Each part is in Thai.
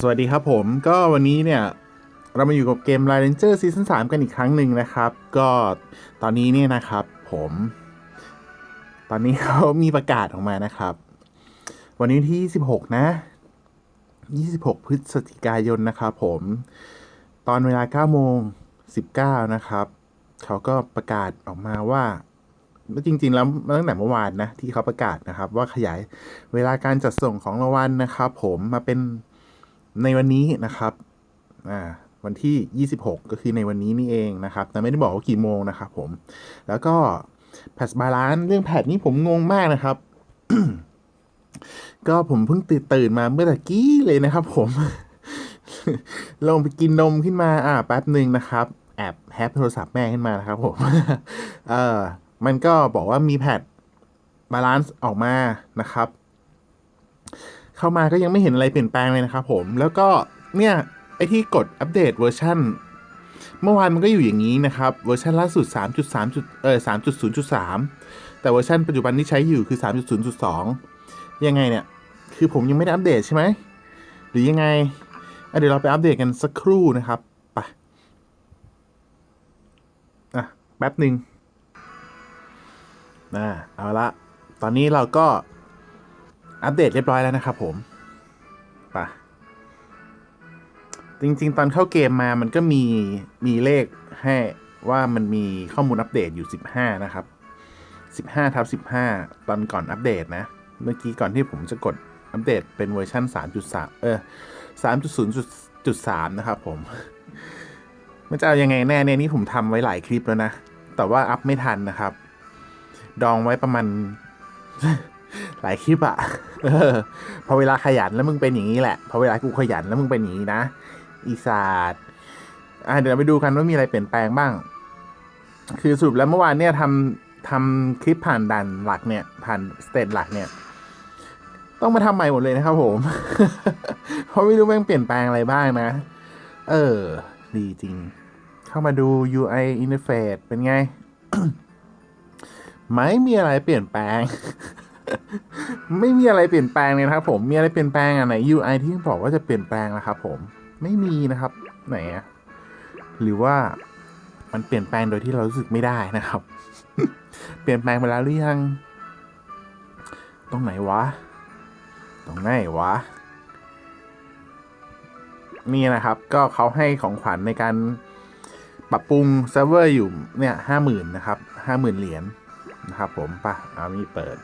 สวัสดีครับผมก็วันนี้เนี่ย เรามาอยู่กับเกม l i เ e นเจอร์ซีซั่น3กันอีกครั้งหนึ่งนะครับ ก็ตอนนี้เนี่ยนะครับผม ตอนนี้เขามีประกาศออกมานะครับ วันนี้ที่ 26 นะ 26 พฤศจิกายนนะครับผม ตอนเวลา9โมง19 นะครับ เขาก็ประกาศออกมาว่าจริง ๆ แล้วตั้งแต่เมื่อวานนะที่เขาประกาศนะครับ ว่าขยายเวลาการจัดส่งของรางวัลนะครับ ผมมาเป็น ในวันนี้นะครับอ่าวันที่ 26 ก็คือในวันนี้นี่เองนะครับ แต่ไม่ได้บอกว่ากี่โมงนะครับผม แล้วก็แพทบาลานเรื่องแพทนี้ผมงงมากนะครับ ก็ผมเพิ่งตื่นตื่นมาเมื่อตะกี้เลยนะครับผม ลงไปกินนมขึ้นมา อ่าแป๊บหนึ่งนะครับ แอบแฮปโทรศัพท์แม่ขึ้นมานะครับผมเออมันก็บอกว่ามีแพทบาลานซ์ออกมานะครับ เข้ามาก็ยังไม่เห็นอะไรเปลี่ยนแปลงเลยนะครับผม แล้วก็เนี่ยไอที่กดอัปเดตเวอร์ชันเมื่อวานมันก็อยู่อย่างนี้นะครับ เวอร์ชันล่าสุด 3.3จุดเออ3.0.3 แต่เวอร์ชันปัจจุบันที่ใช้อยู่คือ 3.0.2 ยังไงเนี่ย คือผมยังไม่ได้อัปเดตใช่ไหม หรือยังไง เดี๋ยวเราไปอัปเดตกันสักครู่นะครับไปอะแป๊บหนึ่งนะเอาละ ตอนนี้เราก็ อัปเดตเรียบร้อยแล้วนะครับผมไปจริง ๆ ตอนเข้าเกมมามันก็มีมีเลขให้ว่ามันมีข้อมูลอัปเดตอยู่ 15 นะครับ 15ทับ15 ตอนก่อนอัปเดตนะ เมื่อกี้ก่อนที่ผมจะกดอัปเดตเป็นเวอร์ชัน3.3 เออ 3.0.3 นะครับผม มันจะเอายังไงแน่เนี่ยนี่ผมทำไว้หลายคลิปแล้วนะ แต่ว่าอัพไม่ทันนะครับ ดองไว้ประมาณ หลายคลิปอะออพอเวลาขยันแล้วมึงเป็นอย่างนี้แหละ พอเวลากูขยันแล้วมึงเป็นอย่างนี้นะ อีสานอะเดี๋ยวไปดูกันว่ามีอะไรเปลี่ยนแปลงบ้าง คือสรุปแล้วเมื่อวานเนี่ยทำทำคลิปผ่านด่านหลักเนี่ย ผ่านสเตจหลักเนี่ย ต้องมาทำใหม่หมดเลยนะครับผม เพราะไม่รู้แม่งเปลี่ยนแปลงอะไรบ้างนะ เออ ดีจริง เข้ามาดู UI interface เป็นไง ไม่มีอะไรเปลี่ยนแปลง ไม่มีอะไรเปลี่ยนแปลงเลยนะครับผม มีอะไรเปลี่ยนแปลงอะไหน UI ที่บอกว่าจะเปลี่ยนแปลงนะครับผม ไม่มีนะครับ ไหนอะหรือว่ามันเปลี่ยนแปลงโดยที่เรารู้สึกไม่ได้นะครับ เปลี่ยนแปลงไปแล้วหรือยัง ตรงไหนวะ ตรงไหนวะ นี่นะครับ ก็เขาให้ของขวัญในการปรับปรุงเซิร์ฟเวอร์อยู่เนี่ยห้าหมื่นนะครับห้าหมื่นเหรียญนะครับผมปะเอามีเปิด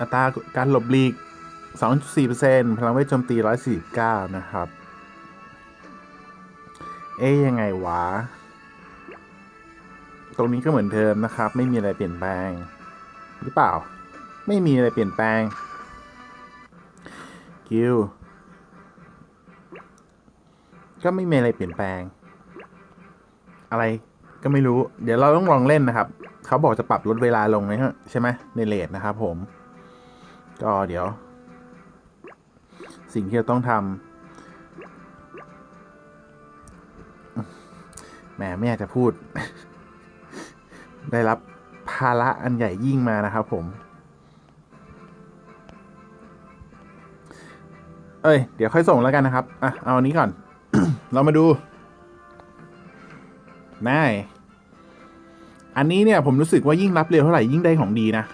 อัตราการหลบหลีก 2.4%พลังเวทโจมตี 149 นะครับ เอ๊ยยังไงวะ ตรงนี้ก็เหมือนเดิมนะครับ ไม่มีอะไรเปลี่ยนแปลง หรือเปล่า ไม่มีอะไรเปลี่ยนแปลง คิว ก็ไม่มีอะไรเปลี่ยนแปลง อะไรก็ไม่รู้ เดี๋ยวเราต้องลองเล่นนะครับ เขาบอกจะปรับลดเวลาลงนะฮะใช่ไหมในเลทนะครับผม ก็เดี๋ยว สิ่งที่เราต้องทำแหมไม่อยากจะพูด ได้รับภาระอันใหญ่ยิ่งมานะครับผม เอ้ย เดี๋ยวค่อยส่งแล้วกันนะครับ อะ เอาอันนี้ก่อน เรามาดูนายอันนี้เนี่ยผมรู้สึกว่ายิ่งรับเร็วเท่าไหร่ยิ่งได้ของดีนะ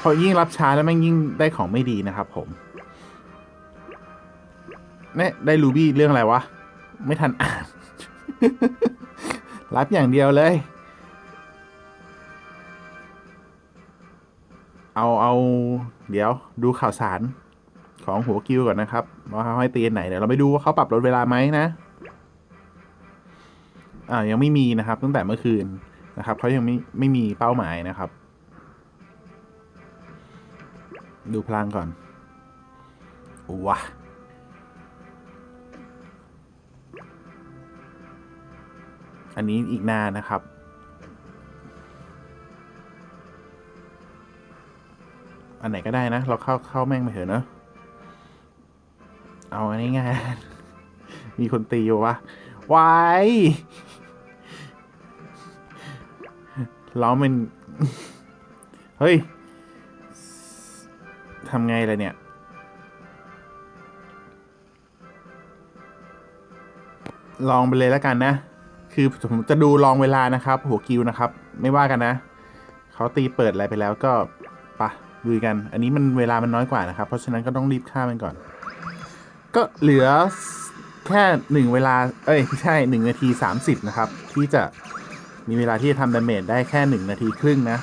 พอยิ่งรับช้าแล้วแม่งยิ่งได้ของไม่ดีนะครับผมเนี่ยได้รูบี้เรื่องอะไรวะ ไม่ทันอ่าน รับอย่างเดียวเลย เอาเอาเดี๋ยวดูข่าวสารของหัวกิวก่อนนะครับว่าเขาให้ตีอันไหนเดี๋ยวเราไปดูว่าเขาปรับลดเวลาไหมนะอ่ายังไม่มีนะครับ ตั้งแต่เมื่อคืนนะครับเขายังไม่ไม่มีเป้าหมายนะครับ ดูพลังก่อนว้าอันนี้อีกนานนะครับ อันไหนก็ได้นะ เราเข้าเข้าแม่งไปเถอะเนอะเอาอันนี้ไงมีคนตีอยู่วะวายล้อมัน เฮ้ย ทำไงล่ะเนี่ย ลองไปเลยแล้วกันนะ คือผมจะดูลองเวลานะครับ หัวคิวนะครับ ไม่ว่ากันนะ เขาตีเปิดอะไรไปแล้วก็ปะดูกัน อันนี้มันเวลามันน้อยกว่านะครับ เพราะฉะนั้นก็ต้องรีบฆ่ามันก่อน ก็เหลือแค่หนึ่งเวลา เอ้ยใช่หนึ่งนาทีสามสิบนะครับ ที่จะมีเวลาที่จะทำดาเมจได้แค่หนึ่งนาทีครึ่งนะ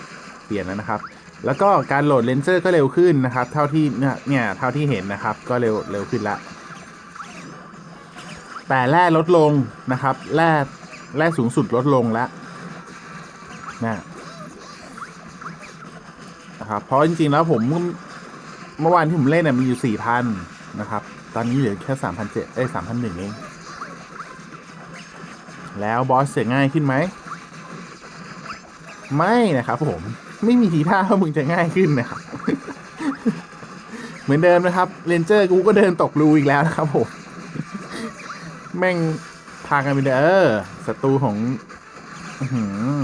เปลี่ยนแล้วนะครับ แล้วก็การโหลดเลนเซอร์ก็เร็วขึ้นนะครับ เท่าที่เนี่ยเนี่ยเท่าที่เห็นนะครับก็เร็วเร็วขึ้นละแต่แร่ลดลงนะครับแร่แร่สูงสุดลดลงแล้วนะนะครับเพราะจริงๆแล้วผมเมื่อวานที่ผมเล่นเนี่ยมีอยู่สี่พันนะครับ ตอนนี้เหลือแค่สามพันเจ็ดเอ้สามพันหนึ่งเองแล้วบอสเสียง่ายขึ้นไหม ไม่นะครับผม ไม่มีทีท่าว่ามึงจะง่ายขึ้นนะครับ เหมือนเดิมนะครับเรนเจอร์กูก็เดินตกรูอีกแล้วนะครับผม แม่งพากันไปเด้อศัตรูของหือ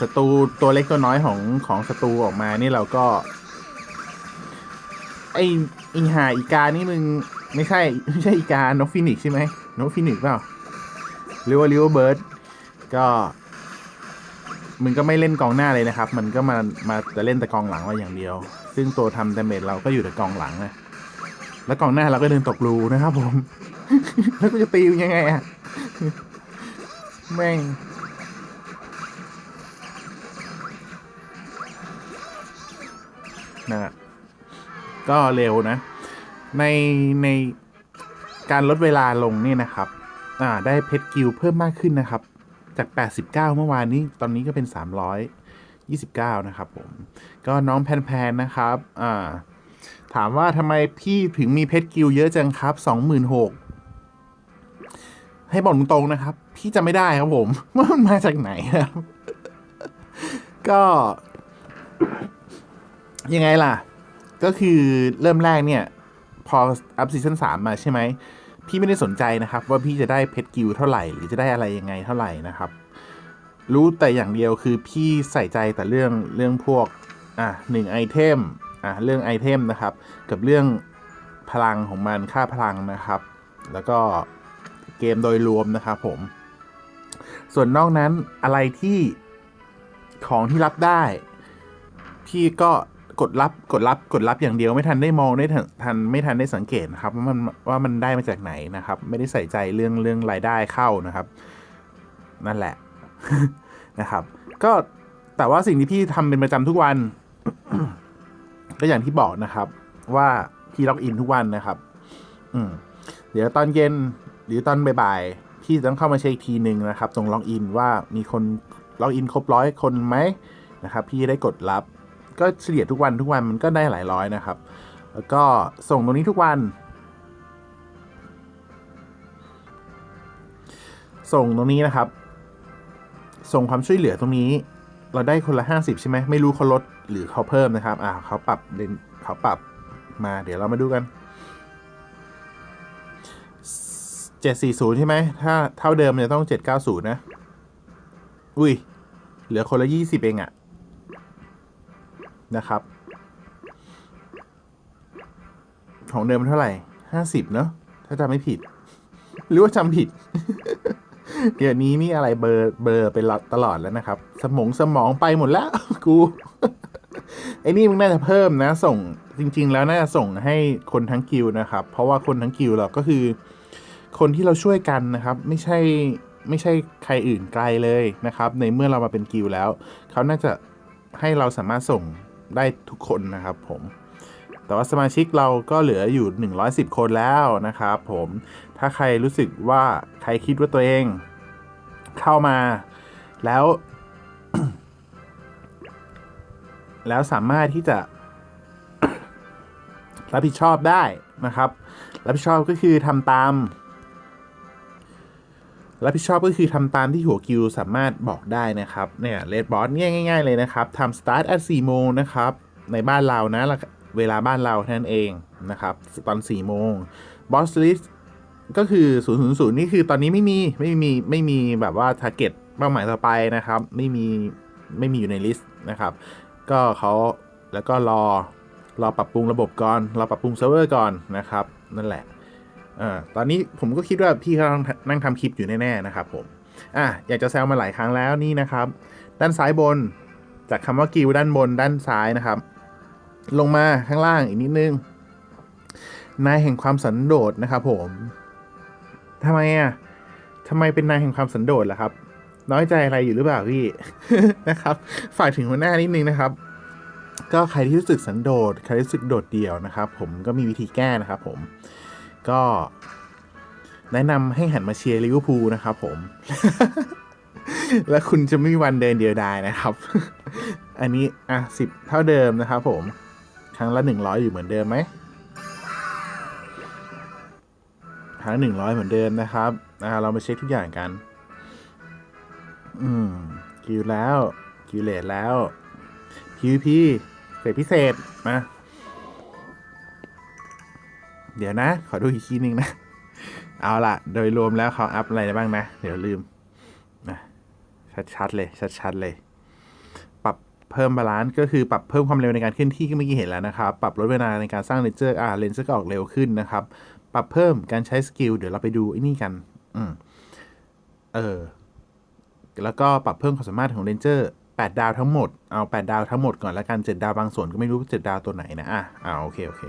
ศัตรูตัวเล็กตัวน้อยของของศัตรูออกมานี่เราก็ ไออีหาอีกานี่มึง ไม่ใช่ ไม่ใช่อีกานกฟินิกใช่ไหมนกฟินิกเปล่า หรือว่าลิเวอร์เบิร์ดก็มึงก็ไม่เล่นกองหน้าเลยนะครับ มันก็มา มาจะเล่นแต่กองหลังเราอย่างเดียว ซึ่งตัวทำดาเมจเราก็อยู่แต่กองหลังนะ แล้วกองหน้าเราก็เดินตกรูนะครับผม แล้วกูจะตียังไงอะแม่ง นะ ก็เร็วนะ ใน ในการลดเวลาลงนี่นะครับ อ่าได้เพชรกิลเพิ่มมากขึ้นนะครับ จาก 89 เมื่อวานนี้ตอนนี้ก็เป็น 329 นะครับผม ก็น้องแพนๆนะครับอ่าถามว่าทำไมพี่ถึงมีเพชรกิลเยอะจังครับ 26,000ให้บอกตรงๆนะครับ พี่จะไม่ได้ครับผมว่ามันมาจากไหนครับก็ ยังไงล่ะ ก็คือเริ่มแรกเนี่ย พออัพซีซั่นสามมาใช่ไหม พี่ไม่ได้สนใจนะครับ ว่าพี่จะได้เพชรกิลเท่าไหร่หรือจะได้อะไรยังไงเท่าไหร่นะครับ รู้แต่อย่างเดียวคือพี่ใส่ใจแต่เรื่องเรื่องพวกอะหนึ่งไอเทมอะเรื่องไอเทมนะครับ กับเรื่องพลังของมันค่าพลังนะครับ แล้วก็เกมโดยรวมนะครับผม ส่วนนอกนั้นอะไรที่ของที่รับได้ พี่ก็ กดรับกดรับกดรับอย่างเดียวไม่ทันได้มองได้ทันไม่ทันได้สังเกตนะครับว่ามันว่ามันได้มาจากไหนนะครับ ไม่ได้ใส่ใจเรื่องเรื่องรายได้เข้านะครับ นั่นแหละนะครับ ก็แต่ว่าสิ่งที่พี่ทำเป็นประจำทุกวัน ก็อย่างที่บอกนะครับ ว่าพี่ล็อกอินทุกวันนะครับ อืมเดี๋ยวตอนเย็นหรือตอนบ่ายๆพี่ต้องเข้ามาเช็คอีกทีหนึ่งนะครับ ตรงล็อกอินว่ามีคนล็อกอินครบร้อยคนไหมนะครับ พี่ได้กดรับ ก็เฉลี่ยทุกวันทุกวันมันก็ได้หลายร้อยนะครับ แล้วก็ส่งตรงนี้ทุกวัน ส่งตรงนี้นะครับ ส่งความช่วยเหลือตรงนี้ เราได้คนละห้าสิบใช่ไหมไม่รู้เขาลดหรือเขาเพิ่มนะครับอ่าเขาปรับเลนเขาปรับมาเดี๋ยวเรามาดูกันเจ็ดสี่ศูนย์ใช่ไหม ถ้าเท่าเดิมเนี่ยต้องเจ็ดเก้าศูนย์นะ อุ้ย เหลือคนละยี่สิบเองอะ นะครับ ของเดิมเท่าไหร่ห้าสิบเนอะถ้าจำไม่ผิด หรือว่าจำผิด เดี๋ยวนี้นี่อะไรเบอร์เบอร์ไปตลอดแล้วนะครับ สมองสมองไปหมดแล้ว กูไอ้นี่มึงน่าจะเพิ่มนะ ส่งจริง ๆ แล้วน่าจะส่งให้คนทั้งกิวนะครับ เพราะว่าคนทั้งกิวเราก็คือ คนที่เราช่วยกันนะครับ ไม่ใช่ไม่ใช่ใครอื่นไกลเลยนะครับ ในเมื่อเรามาเป็นกิวแล้ว เขาน่าจะให้เราสามารถส่ง ได้ทุกคนนะครับผมแต่ว่าสมาชิกเราก็เหลืออยู่ 110 คนแล้วนะครับผมถ้าใครรู้สึกว่าใครคิดว่าตัวเอง เข้ามาแล้ว แล้วสามารถที่จะ รับผิดชอบได้นะครับ รับผิดชอบก็คือทำตาม รับผิดชอบก็คือทำตามที่หัวกิวสามารถบอกได้นะครับเนี่ยเลดบอสเนี่ยง่ายๆเลยนะครับทำ start at 4โมงนะครับในบ้านเรานะเวลาบ้านเราเท่านั้นเองนะครับตอน4โมง boss list ก็คือ000นี่คือตอนนี้ไม่มีไม่มีไม่มีแบบว่า target เป้าหมายต่อไปนะครับ ไม่มีไม่มีอยู่ในลิสต์นะครับ ก็เขาแล้วก็รอรอปรับปรุงระบบก่อนรอปรับปรุงเซิร์ฟเวอร์ก่อนนะครับ นั่นแหละ ออตอนนี้ผมก็คิดว่าพี่เขากำลังนั่งทำคลิปอยู่แน่ๆนะครับผมอะอยากจะแซวมาหลายครั้งแล้วนี่นะครับ ด้านซ้ายบนจากคำว่ากิวด้านบนด้านซ้ายนะครับ ลงมาข้างล่างอีกนิดนึงนายแห่งความสันโดษนะครับผมทำไมอะทำไมเป็นนายแห่งความสันโดษล่ะครับ น้อยใจอะไรอยู่หรือเปล่าพี่นะครับ ฝากถึงหัวหน้านิดนึงนะครับ ก็ใครที่รู้สึกสันโดษใครที่รู้สึกโดดเดี่ยวนะครับ ผมก็มีวิธีแก้นะครับ ผม ก็แนะนำให้หันมาเชียร์ลิเวอร์พูลนะครับผม แล้วคุณจะไม่มีวันเดินเดียวดายนะครับ อันนี้อะสิบเท่าเดิมนะครับผม ครั้งละหนึ่งร้อยอยู่เหมือนเดิมไหม ครั้งหนึ่งร้อยเหมือนเดิมนะครับอ่าเรามาเช็คทุกอย่างกัน อืมคิวแล้วคิวเลทแล้ว PVP เฟสพิเศษมา เดี๋ยวนะ ขอดูอีกทีหนึ่งนะ เอาล่ะโดยรวมแล้วเขาอัพอะไรบ้างนะ เดี๋ยวลืมนะชัดๆเลย ชัดๆเลย ปรับเพิ่มบาลานซ์ก็คือปรับเพิ่มความเร็วในการเคลื่อนที่ก็เมื่อกี้เห็นแล้วนะครับ ปรับลดเวลาในการสร้างเลนเจอร์อ่าเลนเจอร์ก็ออกเร็วขึ้นนะครับ ปรับเพิ่มการใช้สกิลเดี๋ยวเราไปดูไอ้นี่กัน อืมเออ แล้วก็ปรับเพิ่มความสามารถของเลนเจอร์8ดาวทั้งหมด เอา 8 ดาวทั้งหมดก่อนแล้วกัน 7 ดาวบางส่วนก็ไม่รู้ 7 ดาวตัวไหนนะ อะอ่าโอเค โอเค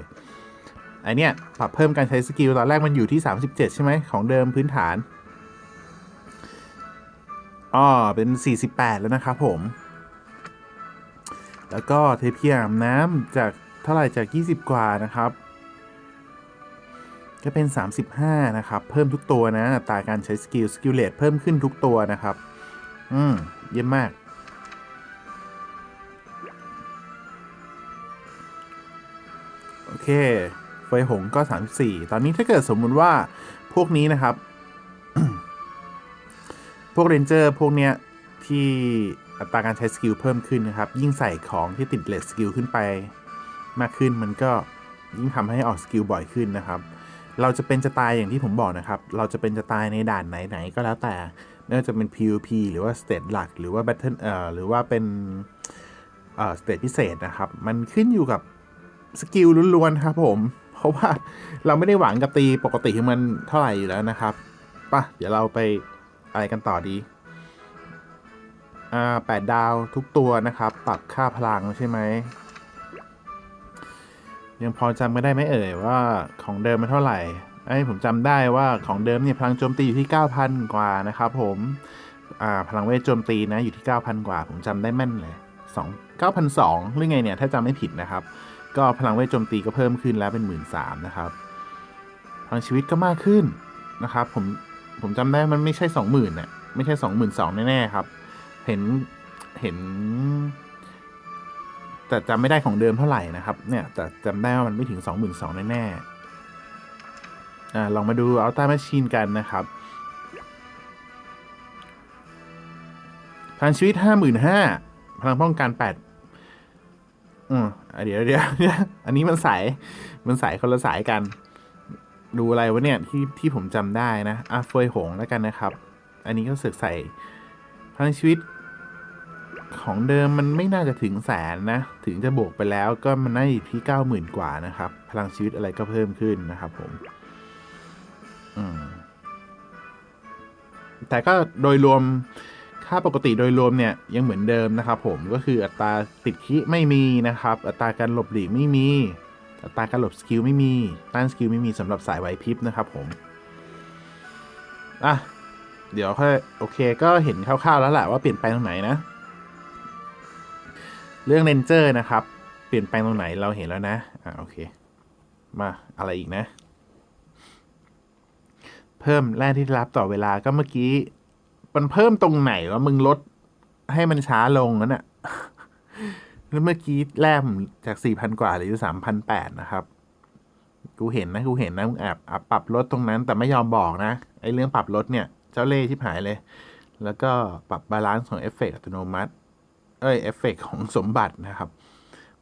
ไอเนี้ยปรับเพิ่มการใช้สกิลตอนแรกมันอยู่ที่ 37 ใช่ไหมของเดิมพื้นฐานอ๋อเป็น 48 แล้วนะครับผม แล้วก็เทเพียมน้ำจากเท่าไหร่จาก 20 กว่านะครับ ก็เป็น 35 นะครับ เพิ่มทุกตัวนะตาการใช้สกิลสกิลเลตเพิ่มขึ้นทุกตัวนะครับ อืม เยี่ยมมากโอเค ฟยหงก็ 34 ตอนนี้ถ้าเกิดสมมุติว่าพวกนี้นะครับ พวกเรนเจอร์พวกเนี้ยที่อัตราการใช้สกิลเพิ่มขึ้นนะครับ ยิ่งใส่ของที่ติดเลสสกิลขึ้นไปมากขึ้นมันก็ยิ่งทำให้ออกสกิลบ่อยขึ้นนะครับ เราจะเป็นจะตายอย่างที่ผมบอกนะครับ เราจะเป็นจะตายในด่านไหนๆก็แล้วแต่ไม่ว่าจะเป็น PVP หรือว่าสเตจหลัก หรือว่า Battle เอ่อหรือว่าเป็นเอ่อสเตจพิเศษนะครับ มันขึ้นอยู่กับสกิลล้วนๆครับผม เพราะว่าเราไม่ได้หวังกับตีปกติของมันเท่าไหร่อยู่แล้วนะครับป่ะเดี๋ยวเราไปอะไรกันต่อดี อ่าแปดดาวทุกตัวนะครับ ปรับค่าพลังใช่ไหม ยังพอจำไม่ได้ไหมเอ่ยว่าของเดิมมันเท่าไหร่ไอ้ผมจำได้ว่าของเดิมเนี่ยพลังโจมตีอยู่ที่ 9,000 กว่านะครับ ผมอ่าพลังเวทโจมตีนะอยู่ที่ 9,000 กว่า ผมจำได้แม่นเลย2 9,200หรือไงเนี่ย ถ้าจำไม่ผิดนะครับ ก็พลังเวทโจมตีก็เพิ่มขึ้นแล้วเป็น1 3ื่นนะครับพลังชีวิตก็มากขึ้นนะครับ ผมผมจำได้มันไม่ใช่20,000น่ะไม่ใช่22,000แน่ๆครับ เห็นเห็น แต่จำไม่ได้ของเดิมเท่าไหร่นะครับ เนี่ยแต่จำได้ว่ามันไม่ถึง22,000แน่ๆอ่าลองมาดูอัลต้าแมชชีนกันนะครับพลังชีวิต55,000พลังป้องกัน8อืมอะ เดี๋ยวเดี๋ยวเดี๋ยอันนี้มันสายมันสายคนละสายกัน ดูอะไรวะเนี่ยที่ที่ผมจำได้นะอะเฟยหงแล้วกันนะครับ อันนี้ก็เสือกใส่พลังชีวิตของเดิมมันไม่น่าจะถึงแสนนะ ถึงจะบวกไปแล้วก็มันน่าจะอยู่ที่เก้าหมื่นกว่านะครับ พลังชีวิตอะไรก็เพิ่มขึ้นนะครับผม อืมแต่ก็โดยรวม ค่าปกติโดยรวมเนี่ยยังเหมือนเดิมนะครับผมก็คืออัตราติดคิไม่มีนะครับ อัตราการหลบหลีกไม่มี อัตราการหลบสกิลไม่มีต้านสกิลไม่มีสำหรับสายไหวพริบนะครับผมอะเดี๋ยวค่อยโอเคก็เห็นคร่าวๆแล้วแหละว่าเปลี่ยนแปลงตรงไหนนะ เรื่องเลนเจอร์นะครับ เปลี่ยนแปลงตรงไหนเราเห็นแล้วนะอ่าโอเค มาอะไรอีกนะ เพิ่มแร่ที่รับต่อเวลาก็เมื่อกี้ มันเพิ่มตรงไหนว่ามึงลดให้มันช้าลงนั่นอะแล้วเมื่อกี้แรมจากสี่พันกว่าหรือสามพันแปดนะครับ กูเห็นนะ กูเห็นนะมึงแอบอปรับลดตรงนั้นแต่ไม่ยอมบอกนะ ไอ้เรื่องปรับลดเนี่ย เจ้าเล่ชิบหายเลย แล้วก็ปรับบาลานซ์ของเอฟเฟกอัตโนมัติ เอ้ยเอฟเฟกของสมบัตินะครับ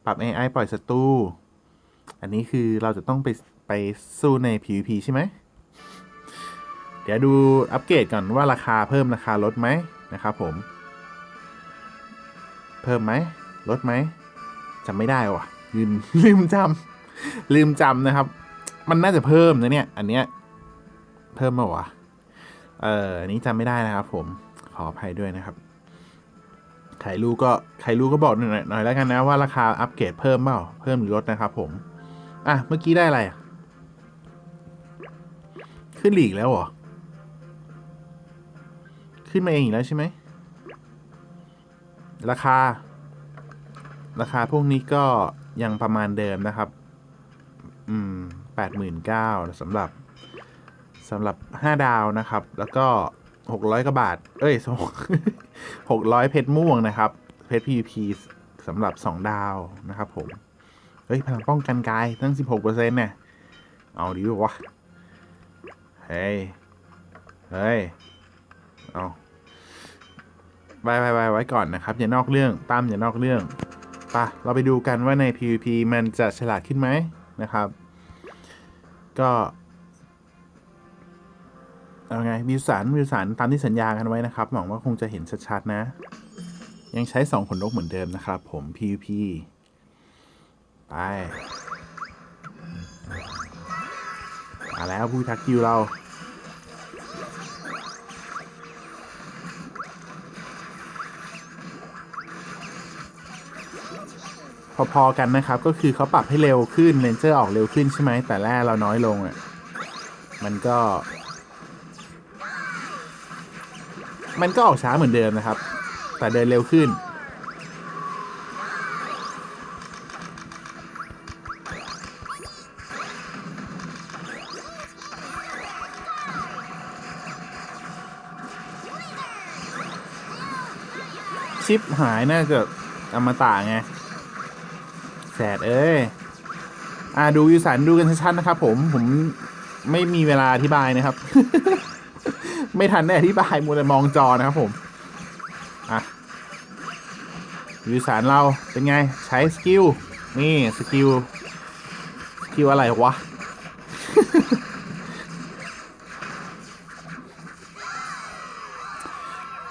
ปรับ AI ปล่อยศัตรูอันนี้คือเราจะต้องไปไปสู้ใน PVP ใช่ไหม ดี๋ยวดูอัปเกรดก่อนว่าราคาเพิ่มราคาลดไหมนะครับผม เพิ่มไหมลดไหมจำไม่ได้ว่ะลืมลืมจำลืมจำนะครับ มันน่าจะเพิ่มนะเนี่ย อันเนี้ยเพิ่มมาวะเอออันนี้จำไม่ได้นะครับ ผมขออภัยด้วยนะครับใครรู้ก็ใครรู้ก็บอกหน่อยหน่อยแล้วกันนะว่าราคาอัปเกรดเพิ่มเปล่าเพิ่มหรือลดนะครับผม อะเมื่อกี้ได้อะไรขึ้นหลีกแล้วเหรอ ขึ้นมาเองอีกแล้วใช่ไหม ราคา ราคาพวกนี้ก็ยังประมาณเดิมนะครับ อืมแปดหมื่นเก้าสำหรับสำหรับห้าดาวนะครับ แล้วก็หกร้อยกว่าบาท เอ้ยหกร้อยเพชรม่วงนะครับ เพชร PVP สำหรับสองดาวนะครับผม เฮ้ย พลังป้องกันกายตั้งสิบหกเปอร์เซ็นต์เนี่ย เอาดีวะ เฮ้ย เฮ้ย เอาไว้ไว้ไว้ไว้ก่อนนะครับ อย่านอกเรื่องตามอย่านอกเรื่องปะเราไปดูกันว่าใน PVP มันจะฉลาดขึ้นไหมนะครับ ก็เอาไงวิวสันวิวสันตามที่สัญญากันไว้นะครับ หวังว่าคงจะเห็นชัดๆนะ ยังใช้สองขนนกเหมือนเดิมนะครับ ผม PVP ไปมาแล้วผู้ทักคิวเรา พอๆกันนะครับ ก็คือเขาปรับให้เร็วขึ้นเลนเจอร์ออกเร็วขึ้นใช่ไหมแต่แรกเราน้อยลงอะมันก็ มันก็ออกช้าเหมือนเดิมนะครับ แต่เดินเร็วขึ้น ชิปหายน่าจะอมตะไง สดเอ้ยอ่าดูวิวสันดูกันชัดๆนะครับ ผมผมไม่มีเวลาอธิบายนะครับ ไม่ทันได้อธิบายมัวแต่มองจอนะครับผมอะวิวสันเราเป็นไงใช้สกิลนี่สกิลสกิลอะไรวะ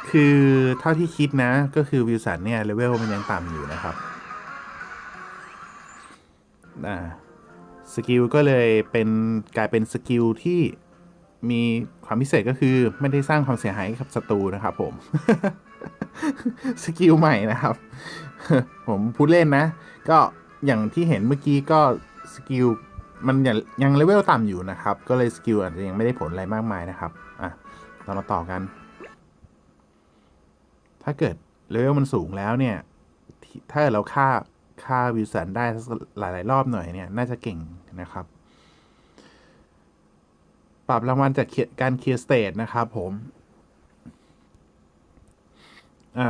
คือเท่าที่คิดนะก็คือวิวสันเนี่ยเลเวลมันยังต่ำอยู่นะครับ อ่าสกิลก็เลยเป็นกลายเป็นสกิลที่มีความพิเศษก็คือไม่ได้สร้างความเสียหายกับศัตรูนะครับผม สกิลใหม่นะครับ ผมพูดเล่นนะ ก็อย่างที่เห็นเมื่อกี้ก็สกิลมันยังยังเลเวลต่ำอยู่นะครับ ก็เลยสกิลอาจจะยังไม่ได้ผลอะไรมากมายนะครับ อะเรามาต่อกัน ถ้าเกิดเลเวลมันสูงแล้วเนี่ย ถ้าเราฆ่า ฆ่าวิลสันได้หลาย ๆ รอบหน่อยเนี่ย น่าจะเก่งนะครับ ปรับรางวัลจากการเคลียร์สเตทนะครับผมอ่า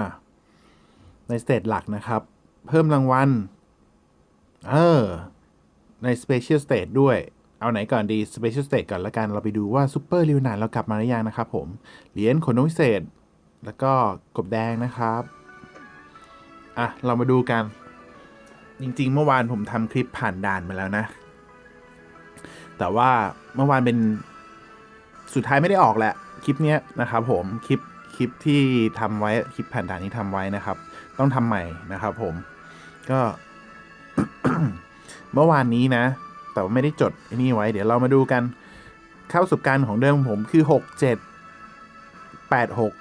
ในสเตทหลักนะครับ เพิ่มรางวัลเออใน Special State ด้วย เอาไหนก่อนดี Special State ก่อนละกัน เราไปดูว่าซูเปอร์ลิวนาเรากลับมาหรือยังนะครับผม เหรียญขนนกพิเศษ แล้วก็กบแดงนะครับ อะ เรามาดูกัน จริง ๆ เมื่อวานผมทำคลิปผ่านด่านมาแล้วนะ แต่ว่าเมื่อวานเป็นสุดท้ายไม่ได้ออกแหละคลิปเนี้ยนะครับ ผมคลิปคลิปที่ทำไว้คลิปผ่านด่านที่ทำไว้นะครับ ต้องทำใหม่นะครับ ผมก็เมื่อวานนี้นะ แต่ว่าไม่ได้จดไอ้นี่ไว้ เดี๋ยวเรามาดูกันเข้าประสบการของเดิมผมคือหกเจ็ดแปดหก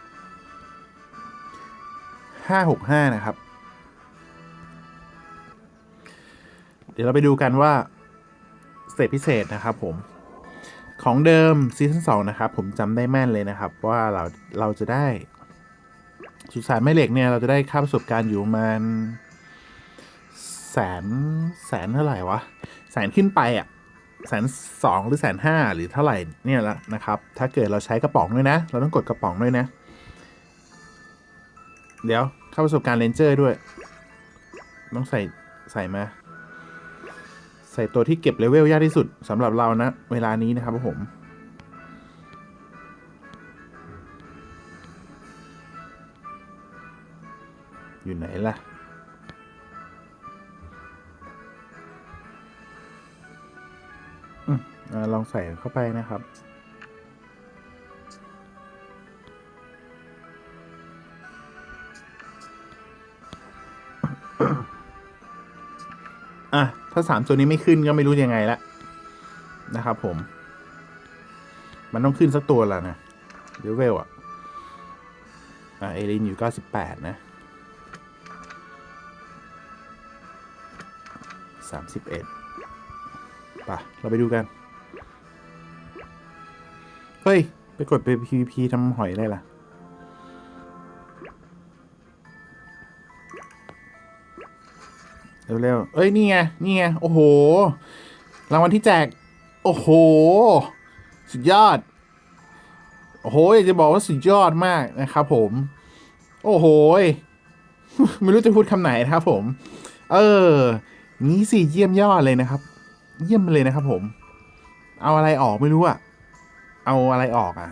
ห้าหกห้านะครับ ดี๋ยวเราไปดูกันว่าสเตจพิเศษนะครับผมของเดิมซีซั่นสองนะครับผมจำได้แม่นเลยนะครับ ว่าเราเราจะได้สุสานแม่เหล็กเนี่ยเราจะได้ค่าประสบการณ์อยู่ประมาณแสนแสนเท่าไหร่วะแสนขึ้นไปอะแสนสองหรือแสนห้าหรือเท่าไหร่เนี่ยละนะครับ ถ้าเกิดเราใช้กระป๋องด้วยนะ เราต้องกดกระป๋องด้วยนะ เดี๋ยวเข้าประสบการณ์เลนเจอร์ด้วย ต้องใส่ใส่มา ส่ตัวที่เก็บเลเวลยากที่สุดสำหรับเรานะ เวลานี้นะครับผมอยู่ไหนล่ะอลองใส่เข้าไปนะครับ ถ้าสามตัวนี้ไม่ขึ้นก็ไม่รู้ยังไงละนะครับผม มันต้องขึ้นสักตัวละนะเดเวลอะอะเอลินอยู่เก้าสิบแปดนะสามสิบเอ็ดป่ะ เราไปดูกัน เฮ้ย ไปกดไป PVP ทำหอยได้ล่ะ เร็วๆเอ้ย นี่ไง นี่ไง โอ้โห รางวัลที่แจก โอ้โห สุดยอด โอ้โหอยากจะบอกว่าสุดยอดมากนะครับผม โอ้โห ไม่รู้จะพูดคำไหนนะครับผม เอองี้สิเยี่ยมยอดเลยนะครับ เยี่ยมเลยนะครับผม เอาอะไรออกไม่รู้อะเอาอะไรออกอะ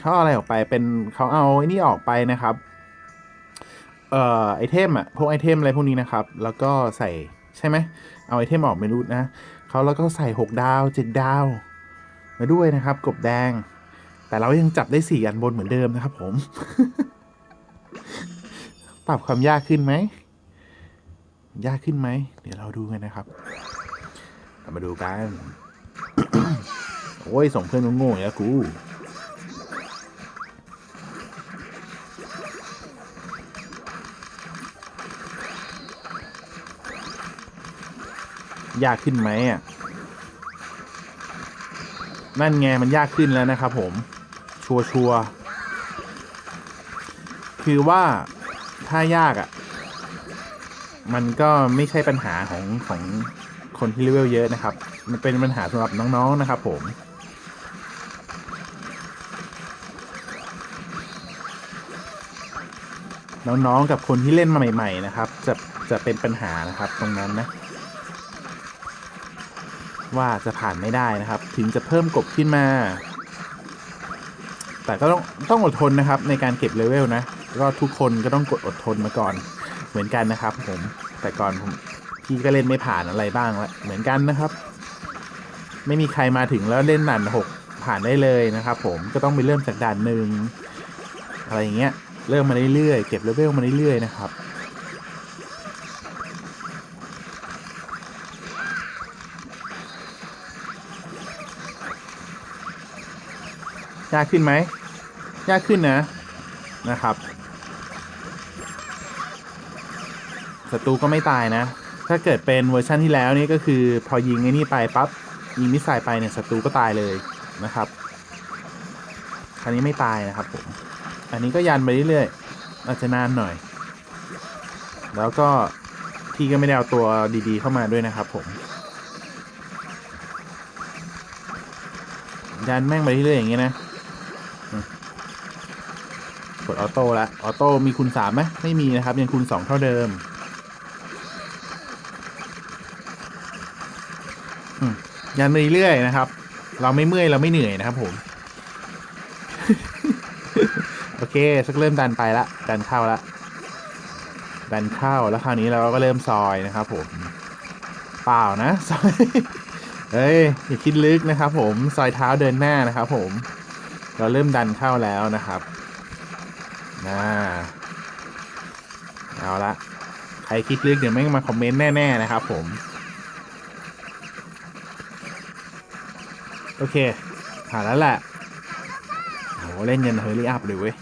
เขาเอาอะไรออกไปเป็นเขาเอาไอ้นี่ออกไปนะครับ เอ่อไอเทมอะพวกไอเทมอะไรพวกนี้นะครับ แล้วก็ใส่ใช่ไหมเอาไอเทมออกไม่รู้นะเขาแล้วก็ใส่หกดาวเจ็ดดาว มาด้วยนะครับ กบแดง แต่เรายังจับได้สี่อันบนเหมือนเดิมนะครับผม ปรับความยากขึ้นไหม ยากขึ้นไหม เดี๋ยวเราดูกันนะครับเรามาดูกัน โอ้ยส่งเพื่อนโง่ๆอย่างกู ยากขึ้นไหมอะนั่นไงมันยากขึ้นแล้วนะครับผม ชัวชัวร์คือว่าถ้ายากอะ่ะ มันก็ไม่ใช่ปัญหาของของคนที่เลเวลเยอะนะครับ มันเป็นปัญหาสำหรับน้องๆนะครับผม น้องๆกับคนที่เล่นมาใหม่ ๆ นะครับ จะจะเป็นปัญหานะครับตรงนั้นนะ ว่าจะผ่านไม่ได้นะครับ ถึงจะเพิ่มกบขึ้นมา แต่ก็ต้องต้องอดทนนะครับ ในการเก็บเลเวลนะก็ทุกคนก็ต้องกดอดทนมาก่อนเหมือนกันนะครับ ผมแต่ก่อนผมพี่ก็เล่นไม่ผ่านอะไรบ้างละเหมือนกันนะครับ ไม่มีใครมาถึงแล้วเล่นด่านหกผ่านได้เลยนะครับ ผมก็ต้องไปเริ่มจากด่านหนึ่งอะไรอย่างเงี้ยเริ่มมาเรื่อยๆเก็บเลเวลมาเรื่อยๆนะครับ ยากขึ้นไหมยากขึ้นนะนะครับศัตรูก็ไม่ตายนะ ถ้าเกิดเป็นเวอร์ชันที่แล้วนี่ก็คือพอยิงไอ้นี่ไปปั๊บยิงมิสไซล์ไปเนี่ยศัตรูก็ตายเลยนะครับคราวนี้ไม่ตายนะครับผมอันนี้ก็ยันไปเรื่อยๆอาจจะนานหน่อย แล้วก็พี่ก็ไม่ได้เอาตัวดีๆเข้ามาด้วยนะครับผมยันแม่งไปเรื่อยๆอย่างเงี้ยนะ กดออโต้ละออโต้มีคูณสามไหมไม่มีนะครับ ยังคูณสองเท่าเดิมยันไปเรื่อยๆนะครับ เราไม่เมื่อยเราไม่เหนื่อยนะครับผม โอเค สักเริ่มดันไปละ ดันเข้าละดันเข้าแล้วคราวนี้เราก็เริ่มซอยนะครับผม เปล่านะซอยเฮ้ยอย่าคิดลึกนะครับผมซอยเท้าเดินหน้านะครับผม เราเริ่มดันเข้าแล้วนะครับ น่าเอาละใครคิดลึกเดี๋ยวไม่งมาคอมเมนต์แน่ ๆ นะครับผม โอเคผ่านแล้วแหละโหเล่นยันเฮอร์รี่อัพเลยเว้ย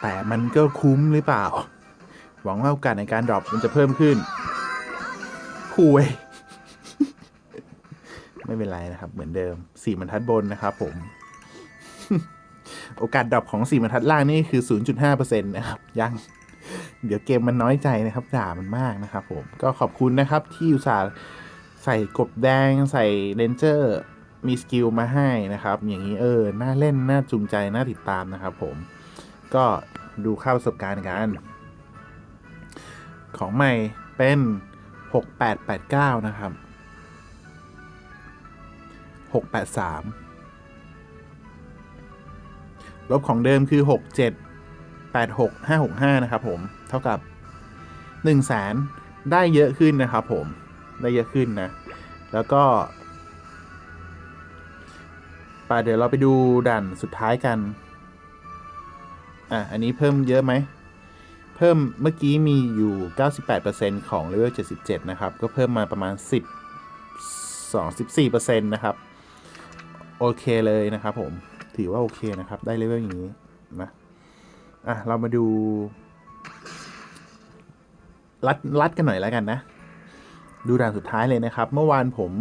แต่มันก็คุ้มหรือเปล่า หวังว่าโอกาสในการดรอปมันจะเพิ่มขึ้นคุยไม่เป็นไรนะครับ เหมือนเดิมสี่บรรทัดบนนะครับผม โอกาสดรอปของสี่บรรทัดล่างนี่คือ 0.5%นะครับ ยัง เดี๋ยวเกมมันน้อยใจนะครับ ด่ามันมากนะครับผม ก็ขอบคุณนะครับที่อุตส่าห์ใส่กบแดงใส่เลนเจอร์มีสกิลมาให้นะครับ อย่างนี้เออ น่าเล่น น่าจูงใจ น่าติดตามนะครับผม ก็ดูค่าประสบการณ์กัน ของใหม่เป็น 6889 นะครับ 683 ลบของเดิมคือ 6 7 8 6 5 6 5 นะครับผมเท่ากับ1 0 0 0 0แสนได้เยอะขึ้นนะครับผมได้เยอะขึ้นนะ แล้วก็ไปเดี๋ยวเราไปดูด่านสุดท้ายกัน อะ อันนี้เพิ่มเยอะไหม เพิ่มเมื่อกี้มีอยู่ 98%ของเลเวล77 นะครับ ก็เพิ่มมาประมาณ 10 2 14%นะครับ โอเคเลยนะครับผม ถือว่าโอเคนะครับ ได้เลเวลอย่างนี้นะอะเรามาดูรัดรัดกันหน่อยแล้วกันนะ ดูด่านสุดท้ายเลยนะครับ เมื่อวานผม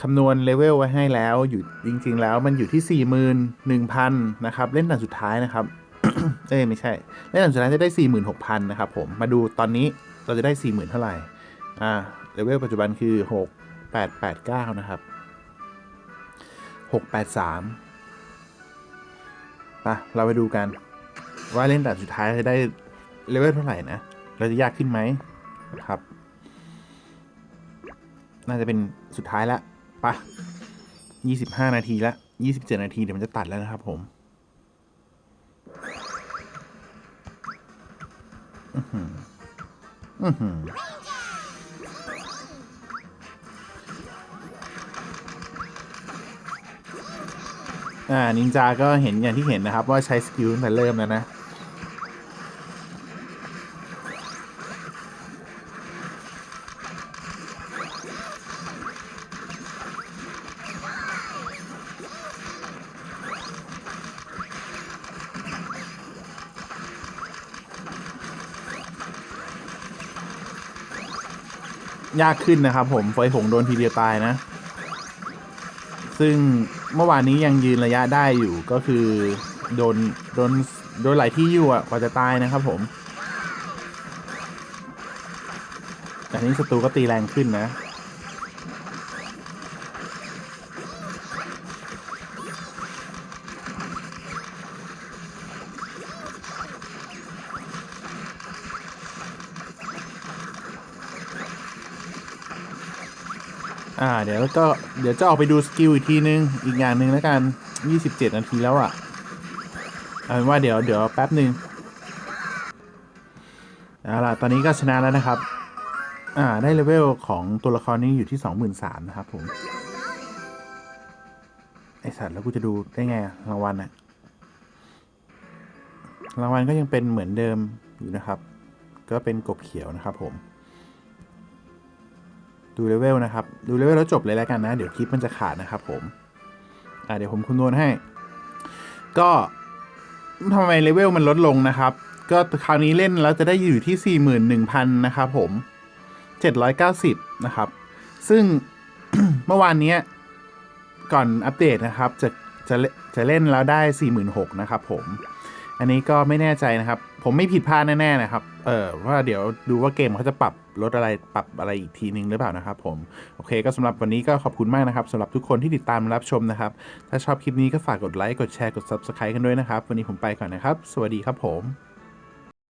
คำนวณเลเวลไว้ให้แล้วอยู่จริง ๆ แล้วมันอยู่ที่ 41,000 นะครับ เล่นด่านสุดท้ายนะครับ เอ้ยไม่ใช่ เล่นด่านสุดท้ายจะได้ 46,000 นะครับผมมาดูตอนนี้เราจะได้ 40,000 เท่าไหร่อ่าเลเวลปัจจุบันคือ 6889 นะครับ 683ปะเราไปดูกัน ว่าเล่นด่านสุดท้ายจะได้เลเวลเท่าไหร่นะ เราจะยากขึ้นไหมนะครับ น่าจะเป็นสุดท้ายละปะยี่สิบห้านาทีละยี่สิบเจ็ดนาที เดี๋ยวมันจะตัดแล้วนะครับผมอื้อหืออื้อหือ อ่านินจาก็เห็นอย่างที่เห็นนะครับ ว่าใช้สกิลตั้งแต่เริ่มแล้วนะยากขึ้นนะครับผมไฟผงโดนทีเดียวตายนะ ซึ่ง เมื่อวานนี้ยังยืนระยะได้อยู่ก็คือโดนโดนโดนหลายที่อยู่อะกว่าจะตายนะครับผมแต่นี้ศัตรูก็ตีแรงขึ้นนะ เดี๋ยวก็เดี๋ยวจะออกไปดูสกิลอีกทีนึง อีกอย่างหนึ่งแล้วกัน 27 นาทีแล้วอะ่ะเอาเป็นว่าเดี๋ยวเดี๋ยวแป๊บหนึ่งเอาล่ะตอนนี้ก็ชนะแล้วนะครับ อ่าได้เลเวลของตัวละครนี้อยู่ที่ 23,000นะครับผม ไอสัตว์แล้วกูจะดูได้ไงรางวัลอะรางวัลก็ยังเป็นเหมือนเดิมอยู่นะครับ ก็เป็นกบเขียวนะครับผม ดูเลเวลนะครับ ดูเลเวลแล้วจบเลยแล้วกันนะ เดี๋ยวคลิปมันจะขาดนะครับผม อ่าเดี๋ยวผมคำนวณให้ ก็ทำไมเลเวลมันลดลงนะครับ ก็คราวนี้เล่นแล้วจะได้อยู่ที่ 41,000 นะครับผม 790 นะครับ ซึ่งเมื่อวานนี้ก่อนอัปเดตนะครับ จะจะเล่นจะเล่นแล้วได้ 46,000นะครับผม อันนี้ก็ไม่แน่ใจนะครับ ผมไม่ผิดพลาดแน่ๆนะครับ เออว่าเดี๋ยวดูว่าเกมเขาจะปรับ ลดอะไรปรับอะไรอีกทีนึงหรือเปล่านะครับผม โอเคก็สำหรับวันนี้ก็ขอบคุณมากนะครับสำหรับทุกคนที่ติดตามรับชมนะครับ ถ้าชอบคลิปนี้ก็ฝากกดไลค์กดแชร์กด Subscribe กันด้วยนะครับ วันนี้ผมไปก่อนนะครับ สวัสดีครับผม